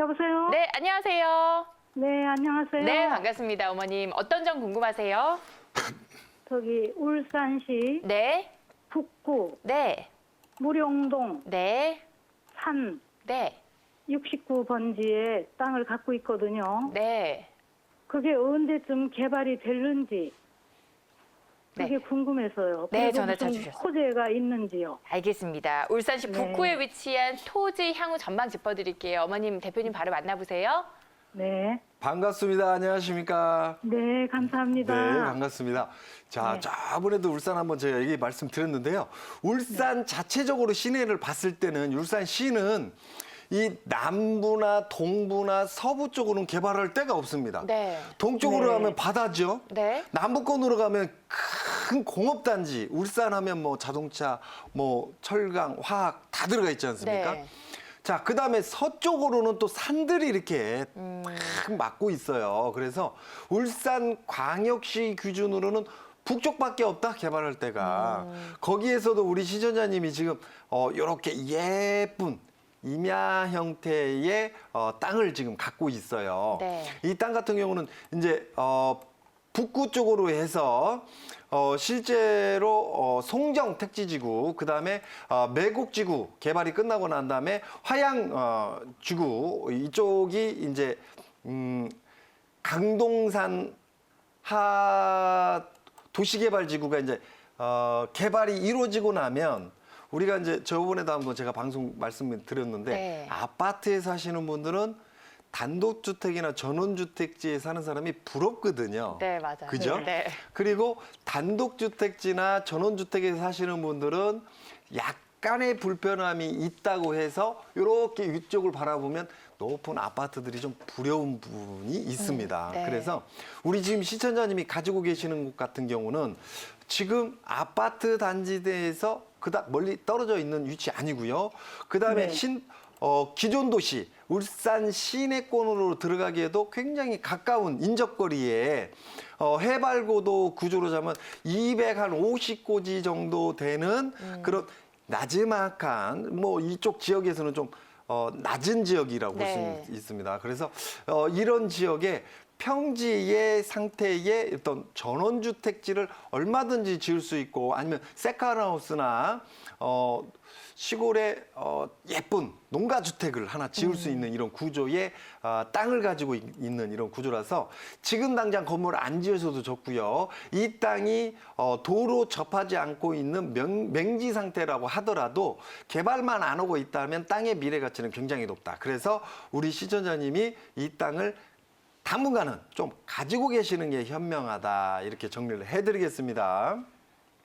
여보세요? 네, 안녕하세요. 네, 안녕하세요. 네, 반갑습니다, 어머님. 어떤 점 궁금하세요? 저기 울산시 네, 북구 네, 무룡동 네, 산 네, 69번지에 땅을 갖고 있거든요. 네. 그게 언제쯤 개발이 될는지 그게 네. 궁금해서요. 네, 그리고 전화 무슨 주셨어요. 호재가 있는지요. 알겠습니다. 울산시 네. 북구에 위치한 토지 향후 전망 짚어드릴게요. 어머님, 대표님 바로 만나보세요. 네. 반갑습니다. 안녕하십니까? 네, 감사합니다. 네, 반갑습니다. 자, 네. 저번에도 울산 한번 제가 얘기 말씀드렸는데요. 울산 네. 자체적으로 시내를 봤을 때는 울산 시는 이 남부나 동부나 서부 쪽으로는 개발할 데가 없습니다. 네. 동쪽으로 네. 가면 바다죠. 네. 남부권으로 가면 큰 공업단지, 울산 하면 뭐 자동차, 뭐 철강, 화학 다 들어가 있지 않습니까? 네. 자, 그 다음에 서쪽으로는 또 산들이 이렇게 음. 탁 막고 있어요. 그래서 울산 광역시 기준으로는 북쪽밖에 없다 개발할 때가 음. 거기에서도 우리 시전자님이 지금 어 이렇게 예쁜 임야 형태의 어, 땅을 지금 갖고 있어요. 네. 이땅 같은 경우는 이제 어, 북구 쪽으로 해서 어, 실제로 어, 송정 택지지구 그다음에 어, 매곡지구 개발이 끝나고 난 다음에 화양 어, 지구 이쪽이 이제 음, 강동산 하 도시개발지구가 이제 어, 개발이 이루어지고 나면 우리가 이제 저번에도 한번 제가 방송 말씀을 드렸는데 네. 아파트에 사시는 분들은 단독주택이나 전원주택지에 사는 사람이 부럽거든요. 네, 맞아요. 그죠? 네. 그리고 단독주택지나 전원주택에 사시는 분들은 약간의 불편함이 있다고 해서 이렇게 위쪽을 바라보면 높은 아파트들이 좀 부러운 부분이 있습니다. 음, 네. 그래서 우리 지금 시청자님이 가지고 계시는 곳 같은 경우는 지금 아파트 단지대에서 그닥 멀리 떨어져 있는 위치 아니고요. 그다음에 네. 신 어, 기존 도시 울산 시내권으로 들어가기에도 굉장히 가까운 인접거리에 어, 해발고도 구조로 자면 250고지 정도 되는 그런 나지막한 뭐 이쪽 지역에서는 좀 어, 낮은 지역이라고 볼 네. 수 있습니다. 그래서 어, 이런 지역에 평지의 상태의 어떤 전원주택지를 얼마든지 지을 수 있고 아니면 세컨하우스나 어, 시골에 어, 예쁜 농가주택을 하나 지을 수 있는 이런 구조의 어, 땅을 가지고 있- 있는 이런 구조라서 지금 당장 건물 안 지어서도 좋고요. 이 땅이 어, 도로 접하지 않고 있는 명, 맹지 상태라고 하더라도 개발만 안 오고 있다면 땅의 미래 가치는 굉장히 높다. 그래서 우리 시청자님이 이 땅을 당분간은 좀 가지고 계시는 게 현명하다 이렇게 정리를 해드리겠습니다.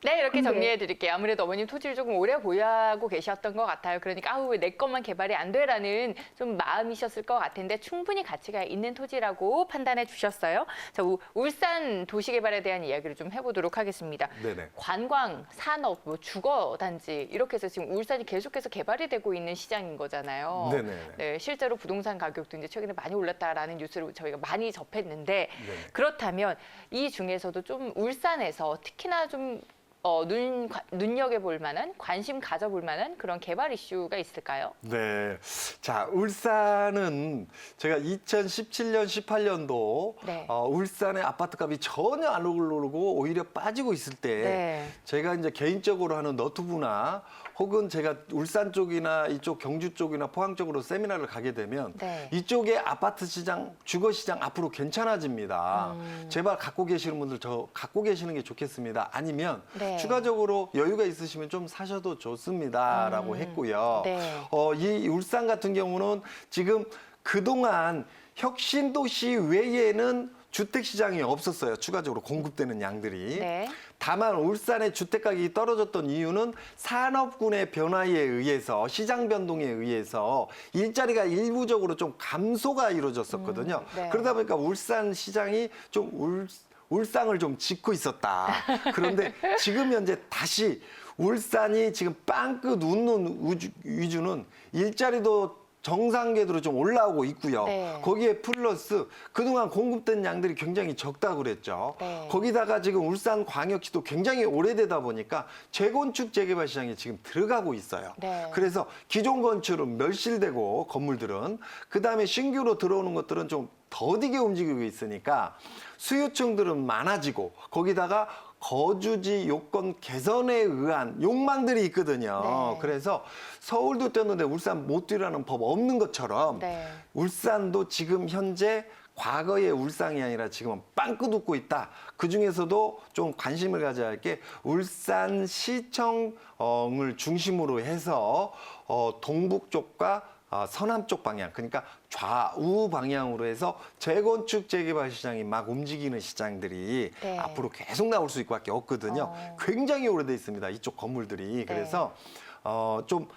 네, 이렇게 근데- 정리해 드릴게요. 아무래도 어머님 토지를 조금 오래 보유하고 계셨던 것 같아요. 그러니까 아우 왜 내 것만 개발이 안 돼라는 좀 마음이셨을 것 같은데 충분히 가치가 있는 토지라고 판단해 주셨어요. 자, 우- 울산 도시개발에 대한 이야기를 좀 해보도록 하겠습니다. 네네. 관광, 산업, 뭐 주거 단지 이렇게 해서 지금 울산이 계속해서 개발이 되고 있는 시장인 거잖아요. 네네. 네, 실제로 부동산 가격도 이제 최근에 많이 올랐다라는 뉴스를 저희가 많이 접했는데 네네. 그렇다면 이 중에서도 좀 울산에서 특히나 좀 어, 눈, 과- 눈여겨볼 만한 관심 가져볼 만한 그런 개발 이슈가 있을까요? 네. 자, 울산은 제가 2017년, 18년도 네. 어, 울산의 아파트 값이 전혀 안 오르고 오히려 빠지고 있을 때 네. 제가 이제 개인적으로 하는 너튜브나 혹은 제가 울산 쪽이나 이쪽 경주 쪽이나 포항 쪽으로 세미나를 가게 되면 네. 이쪽의 아파트 시장, 주거 시장 앞으로 괜찮아집니다. 음. 제발 갖고 계시는 분들 저 갖고 계시는 게 좋겠습니다. 아니면 네. 추가적으로 여유가 있으시면 좀 사셔도 좋습니다라고 음. 했고요. 네. 어, 이 울산 같은 경우는 지금 그동안 혁신도시 외에는 주택 시장이 없었어요. 추가적으로 공급되는 양들이. 네. 다만 울산의 주택 가격이 떨어졌던 이유는 산업군의 변화에 의해서 시장 변동에 의해서 일자리가 일부적으로 좀 감소가 이루어졌었거든요. 음, 네. 그러다 보니까 울산 시장이 좀 울, 울상을 좀 짓고 있었다. 그런데 지금 현재 다시 울산이 지금 빵끝 웃는 우주- 위주는 일자리도 정상 궤도로 좀 올라오고 있고요. 네. 거기에 플러스 그동안 공급된 양들이 굉장히 적다고 그랬죠. 네. 거기다가 지금 울산 광역시도 굉장히 오래되다 보니까 재건축 재개발 시장에 지금 들어가고 있어요. 네. 그래서 기존 건축은 멸실되고 건물들은 그다음에 신규로 들어오는 것들은 좀 더디게 움직이고 있으니까 수요층들은 많아지고 거기다가 거주지 요건 개선에 의한 욕망들이 있거든요. 네. 그래서 서울도 뛰었는데 울산 못 뛰라는 법 없는 것처럼 네. 울산도 지금 현재 과거의 울산이 아니라 지금은 빵긋 웃고 있다. 그 중에서도 좀 관심을 가져야 할 게 울산 시청을 중심으로 해서 어, 동북 쪽과 어, 서남 쪽 방향, 그러니까 좌우 방향으로 해서 재건축 재개발 시장이 막 움직이는 시장들이 네. 앞으로 계속 나올 수 있을 수밖에 없거든요. 어. 굉장히 오래돼 있습니다. 이쪽 건물들이. 그래서 어, 좀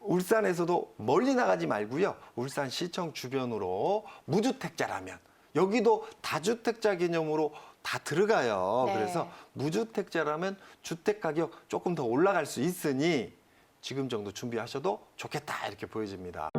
울산에서도 멀리 나가지 말고요. 울산 시청 주변으로 무주택자라면 여기도 다주택자 개념으로 다 들어가요. 네. 그래서 무주택자라면 주택 가격 조금 더 올라갈 수 있으니 지금 정도 준비하셔도 좋겠다 이렇게 보여집니다.